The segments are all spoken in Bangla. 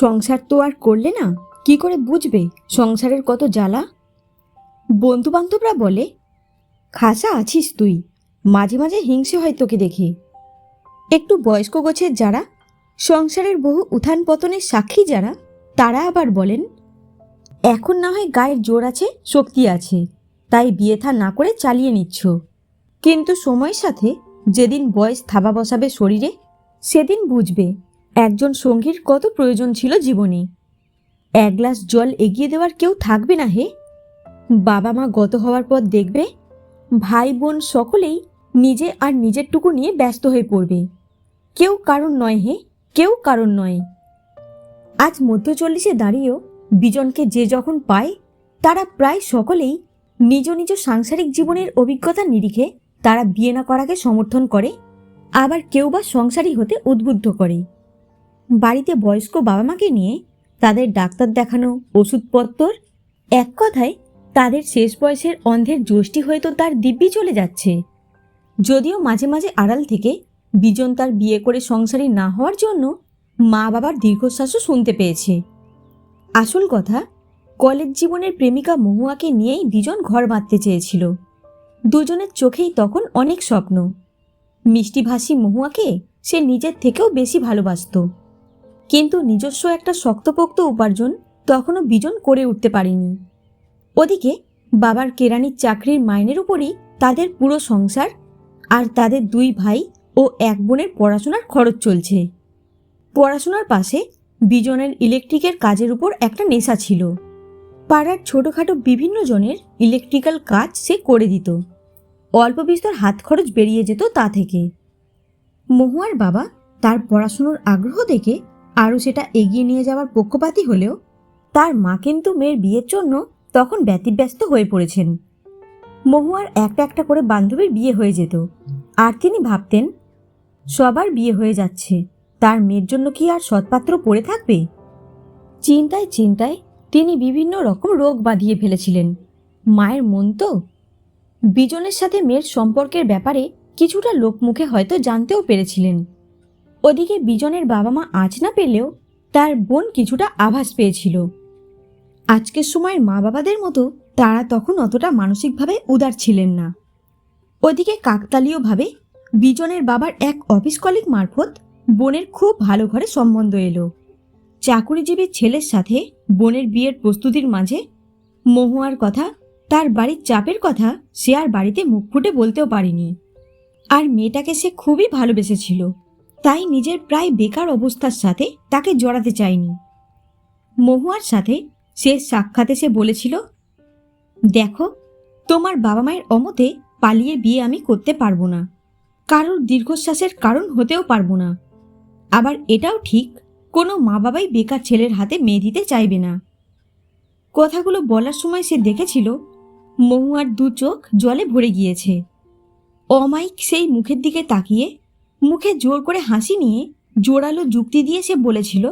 সংসার তো আর করলে না? কি করে বুঝবে সংসারের কত জ্বালা? বন্ধু বান্ধবরা বলে, খাসা আছিস তুই, মাঝে মাঝে হিংসে হয় তোকে দেখে। একটু বয়স্ক গোছের যারা, সংসারের বহু উত্থান পতনের সাক্ষী যারা, তারা আবার বলেন, এখন না হয় গায়ের জোর আছে, শক্তি আছে, তাই বিয়ে থা না করে চালিয়ে নিচ্ছ। কিন্তু সময়ের সাথে যেদিন বয়স থাবা বসাবে শরীরে, সেদিন বুঝবে একজন সঙ্গীর কত প্রয়োজন ছিল জীবনে? এক গ্লাস জল এগিয়ে দেওয়ার কেউ থাকবে না হে? বাবা মা গত হওয়ার পর দেখবে? ভাই বোন সকলেই নিজে আর নিজেরটুকু নিয়ে ব্যস্ত হয়ে পড়বে। কেউ কারণ নয় হে, কেউ কারণ নয়। আজ মধ্য চল্লিশে দাঁড়িয়েও বিজনকে যে যখন পায়, তারা প্রায় সকলেই নিজ নিজ সাংসারিক জীবনের অভিজ্ঞতা নিরিখে তারা বিয়ে না করাকে সমর্থন করে, আবার কেউ বা সংসারী হতে উদ্বুদ্ধ করে। বাড়িতে বয়স্ক বাবা মাকে নিয়ে তাদের ডাক্তার দেখানো, ওষুধপত্তর, এক কথায় তাদের শেষ বয়সের অন্ধের যষ্টি হয়তো তার দিব্যি চলে যাচ্ছে। যদিও মাঝে মাঝে আড়াল থেকে বিজন তার বিয়ে করে সংসারী না হওয়ার জন্য মা বাবার দীর্ঘশ্বাসও শুনতে পেয়েছে। আসল কথা, কলেজ জীবনের প্রেমিকা মহুয়াকে নিয়েই বিজন ঘর বাঁধতে চেয়েছিল। দুজনের চোখেই তখন অনেক স্বপ্ন। মিষ্টিভাষী মহুয়াকে সে নিজের থেকেও বেশি ভালোবাসত। কিন্তু নিজস্ব একটা শক্তপোক্ত উপার্জন তখনও বিজন করে উঠতে পারেনি। ওদিকে বাবার কেরানির চাকরির মাইনের উপরই তাদের পুরো সংসার আর তাদের দুই ভাই ও এক বোনের পড়াশোনার খরচ চলছে। পড়াশোনার পাশে বিজনের ইলেকট্রিকের কাজের উপর একটা নেশা ছিল। পাড়ার ছোটোখাটো বিভিন্ন জনের ইলেকট্রিক্যাল কাজ সে করে দিত। অল্প বিস্তর হাত খরচ বেরিয়ে যেত তা থেকে। মহুয়ার বাবা তার পড়াশুনোর আগ্রহ দেখে আরও সেটা এগিয়ে নিয়ে যাওয়ার পক্ষপাতী হলেও, তার মা কিন্তু মেয়ের বিয়ের জন্য তখন ব্যতিব্যস্ত হয়ে পড়েছেন। মহুয়ার একটা একটা করে বান্ধবীর বিয়ে হয়ে যেত, আর তিনি ভাবতেন, সবার বিয়ে হয়ে যাচ্ছে, তার মেয়ের জন্য কি আর সৎপাত্র পড়ে থাকবে? চিন্তায় চিন্তায় তিনি বিভিন্ন রকম রোগ বাঁধিয়ে ফেলেছিলেন। মায়ের মন তো? বিজনের সাথে মেয়ের সম্পর্কের ব্যাপারে কিছুটা লোকমুখে হয়তো জানতেও পেরেছিলেন। ওদিকে বিজনের বাবা মা আজ না পেলেও তার বোন কিছুটা আভাস পেয়েছিল। আজকের সময়ের মা বাবাদের মতো তারা তখন অতটা মানসিকভাবে উদার ছিলেন না। ওদিকে কাকতালীয়ভাবে বিজনের বাবার এক অফিস কলিগ মারফত বোনের খুব ভালো ঘরে সম্বন্ধ এলো। চাকুরিজীবী ছেলের সাথে বোনের বিয়ের প্রস্তুতির মাঝে মহুয়ার কথা, তার বাড়ির চাপের কথা সে আর বাড়িতে মুখ ফুটে বলতেও পারেনি। আর মেয়েটাকে সে খুবই ভালোবেসেছিল। তাই নিজের প্রায় বেকার অবস্থার সাথে তাকে জড়াতে চায়নি। মহুয়ার সাথে সে সাক্ষাতে সে বলেছিল, দেখো, তোমার বাবা মায়ের অমতে পালিয়ে বিয়ে আমি করতে পারব না। কারোর দীর্ঘশ্বাসের কারণ হতেও পারব না। আবার এটাও ঠিক, কোনো মা বাবাই বেকার ছেলের হাতে মেয়ে দিতে চাইবে না। কথাগুলো বলার সময় সে দেখেছিল, মহুয়ার দু চোখ জলে ভরে গিয়েছে। অমায়িক সেই মুখের দিকে তাকিয়ে মুখে জোর করে হাসি নিয়ে জোরালো যুক্তি দিয়ে সে বলেছিল,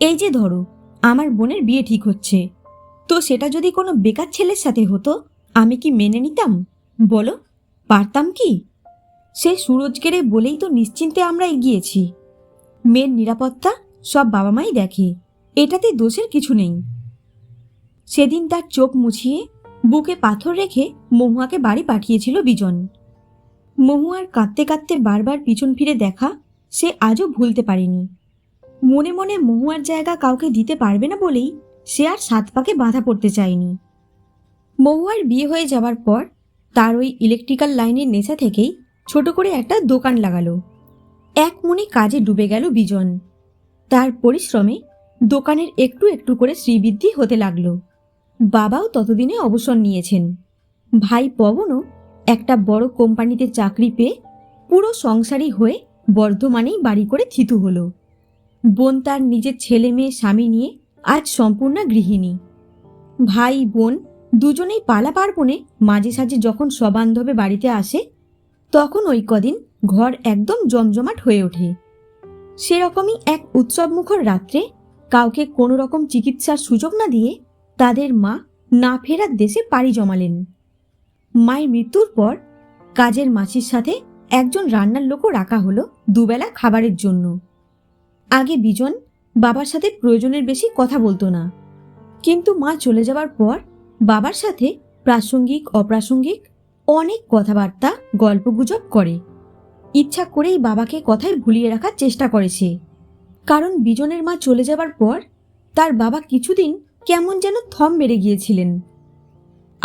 এই যে ধরো, আমার বোনের বিয়ে ঠিক হচ্ছে। তো সেটা যদি কোনো বেকার ছেলের সাথে হতো, আমি কি মেনে নিতাম? বলো, পারতাম কি? সে সুরজ কেড়ে বলেই তো নিশ্চিন্তে আমরা এগিয়েছি। মেয়ের নিরাপত্তা সব বাবা মাই দেখে, এটাতে দোষের কিছু নেই। সেদিন তার চোখ মুছিয়ে বুকে পাথর রেখে মহুয়াকে বাড়ি পাঠিয়েছিল বিজন। মহুয়ার কাঁদতে কাঁদতে বারবার পিছন ফিরে দেখা, সে আজও ভুলতে পারেনি। মনে মনে মহুয়ার জায়গা কাউকে দিতে পারবে না বলেই সে আর সাত পাকে বাধা পড়তে চায়নি। মহুয়ার বিয়ে হয়ে যাওয়ার পর তার ওই ইলেকট্রিক্যাল লাইনের নেশা থেকেই ছোট করে একটা দোকান লাগালো। এক মনে কাজে ডুবে গেল বিজন। তার পরিশ্রমে দোকানের একটু একটু করে শ্রীবৃদ্ধি হতে লাগল। বাবাও ততদিনে অবসর নিয়েছেন। ভাই পবনও একটা বড় কোম্পানিতে চাকরি পেয়ে পুরো সংসারী হয়ে বর্ধমানেই বাড়ি করে থিতু হলো। বোন তার নিজের ছেলে মেয়ে, স্বামী নিয়ে আজ সম্পূর্ণ গৃহিণী। ভাই, বোন দুজনেই পালা পার্বণে মাঝে সাঝে যখন সবান্ধবে বাড়িতে আসে, তখন ওই কদিন ঘর একদম জমজমাট হয়ে ওঠে। সেরকমই এক উৎসবমুখর রাত্রে কাউকে কোনো রকম চিকিৎসার সুযোগ না দিয়ে তাদের মা না ফেরার দেশে পাড়ি জমালেন। মায়ের মৃত্যুর পর কাজের মাসির সাথে একজন রান্নার লোকও রাখা হলো দুবেলা খাবারের জন্য। আগে বিজন বাবার সাথে প্রয়োজনের বেশি কথা বলতো না। কিন্তু মা চলে যাওয়ার পর বাবার সাথে প্রাসঙ্গিক, অপ্রাসঙ্গিক অনেক কথাবার্তা, গল্পগুজব করে। ইচ্ছা করেই বাবাকে কথায় ভুলিয়ে রাখার চেষ্টা করেছে কারণ বিজনের মা চলে যাবার পর তার বাবা কিছুদিন কেমন যেন থম মেরে গিয়েছিলেন।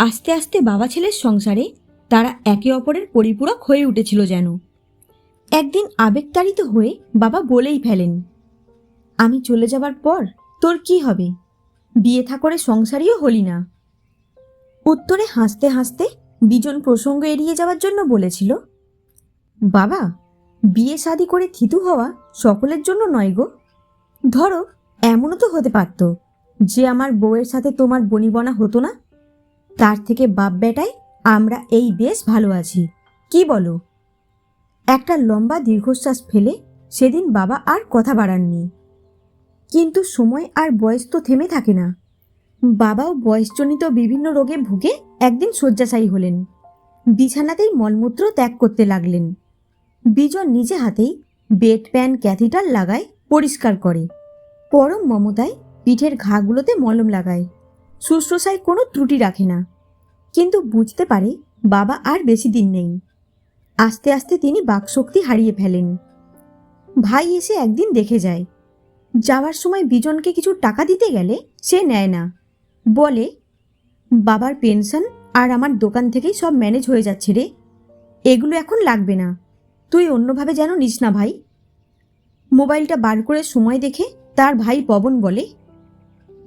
আস্তে আস্তে বাবা ছেলের সংসারে তারা একে অপরের পরিপূরক হয়ে উঠেছিল যেন। একদিন আবেগতাড়িত হয়ে বাবা বলেই ফেলেন, আমি চলে যাবার পর তোর কি হবে? বিয়ে থা করে সংসারীও হলি না। উত্তরে হাসতে হাসতে বিজন প্রসঙ্গ এড়িয়ে যাওয়ার জন্য বলেছিল, বাবা, বিয়ে শাদি করে থিতু হওয়া সকলের জন্য নয় গো। ধরো, এমনও তো হতে পারত যে আমার বউয়ের সাথে তোমার বনিবনা হতো না। তার থেকে বাপ বেটায় আমরা এই বেশ ভালো আছি। কি বলো? একটা লম্বা দীর্ঘশ্বাস ফেলে সেদিন বাবা আর কথা বাড়াননি। কিন্তু সময় আর বয়স তো থেমে থাকে না। বাবাও বয়সজনিত বিভিন্ন রোগে ভুগে একদিন শয্যাশায়ী হলেন। বিছানাতেই মলমূত্র ত্যাগ করতে লাগলেন। বিজন নিজে হাতেই বেড প্যান, ক্যাথিটার লাগায় পরিষ্কার করে। পরম মমতায় পিঠের ঘাগুলোতে মলম লাগায়। শুশ্রূষায় কোনো ত্রুটি রাখে না। কিন্তু বুঝতে পারে বাবা আর বেশি দিন নেই। আস্তে আস্তে তিনি বাকশক্তি হারিয়ে ফেলেন। ভাই এসে একদিন দেখে যায়। যাওয়ার সময় বিজনকে কিছু টাকা দিতে গেলে সে নেয় না। বলে, বাবার পেনশন আর আমার দোকান থেকেই সব ম্যানেজ হয়ে যাচ্ছে রে। এগুলো এখন লাগবে না। তুই অন্যভাবে যেন নিস না ভাই। মোবাইলটা বার করে সময় দেখে তার ভাই পবন বলে,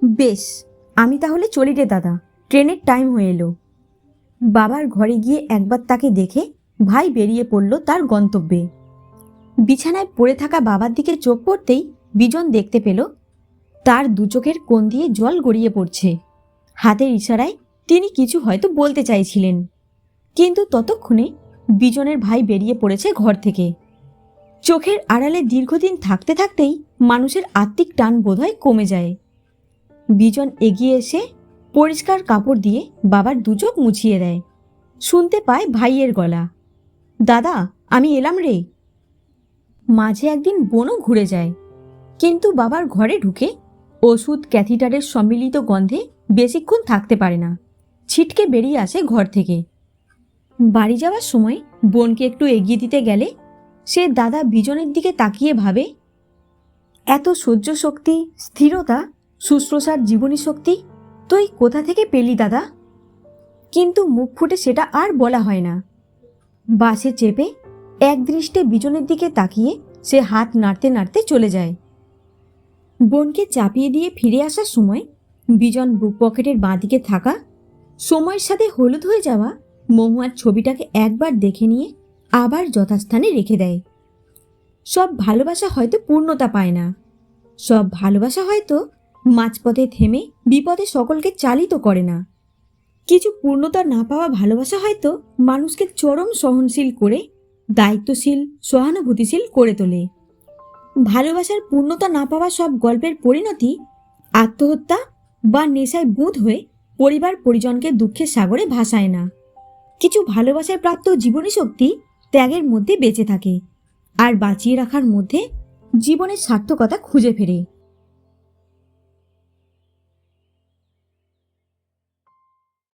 বেশ আমি তাহলে চলি রে দাদা। ট্রেনের টাইম হয়ে এলো। বাবার ঘরে গিয়ে একবার তাকে দেখে ভাই বেরিয়ে পড়ল তার গন্তব্যে। বিছানায় পড়ে থাকা বাবার দিকে চোখ পড়তেই বিজন দেখতে পেল, তার দু চোখের কোণ দিয়ে জল গড়িয়ে পড়ছে। হাতের ইশারায় তিনি কিছু হয়তো বলতে চাইছিলেন। কিন্তু ততক্ষণে বিজনের ভাই বেরিয়ে পড়েছে ঘর থেকে। চোখের আড়ালে দীর্ঘদিন থাকতে থাকতেই মানুষের আত্মিক টান বোধহয় কমে যায়। বিজন এগিয়ে এসে পরিষ্কার কাপড় দিয়ে বাবার দু চোখ মুছিয়ে দেয়। শুনতে পায় ভাইয়ের গলা। দাদা, আমি এলাম রে। মাঝে একদিন বনও ঘুরে যায়। কিন্তু বাবার ঘরে ঢুকে ওষুধ, ক্যাথিটারের সম্মিলিত গন্ধে বেশিক্ষণ থাকতে পারে না। ছিটকে বেরিয়ে আসে ঘর থেকে। বাড়ি যাওয়ার সময় বোনকে একটু এগিয়ে দিতে গেলে সে দাদা বিজনের দিকে তাকিয়ে ভাবে, এত সহ্য শক্তি, স্থিরতা শুশ্রূষার জীবনী শক্তি? তুই কোথা থেকে পেলি দাদা? কিন্তু মুখ ফুটে সেটা আর বলা হয় না। বাসে চেপে এক দৃষ্টে বিজনের দিকে তাকিয়ে সে হাত নাড়তে নাড়তে চলে যায়। বোনকে চাপিয়ে দিয়ে ফিরে আসার সময় বিজন বুক পকেটের বাঁদিকে থাকা, সময়ের সাথে হলুদ হয়ে যাওয়া মহুয়ার ছবিটাকে একবার দেখে নিয়ে আবার যথাস্থানে রেখে দেয়। সব ভালোবাসা হয়তো পূর্ণতা পায় না। সব ভালোবাসা হয়তো মাঝপথে থেমে বিপদে সকলকে চালিত করে না। কিছু পূর্ণতা না পাওয়া ভালোবাসা হয়তো মানুষকে চরম সহনশীল করে, দায়িত্বশীল, সহানুভূতিশীল করে তোলে। ভালোবাসার পূর্ণতা না পাওয়া সব গল্পের পরিণতি আত্মহত্যা বা নেশায় বুঁদ হয়ে পরিবার পরিজনকে দুঃখের সাগরে ভাসায় না। কিছু ভালোবাসায় প্রাপ্ত জীবনী শক্তি ত্যাগের মধ্যে বেঁচে থাকে, আর বাঁচিয়ে রাখার মধ্যে জীবনের সার্থকতা খুঁজে ফেরে।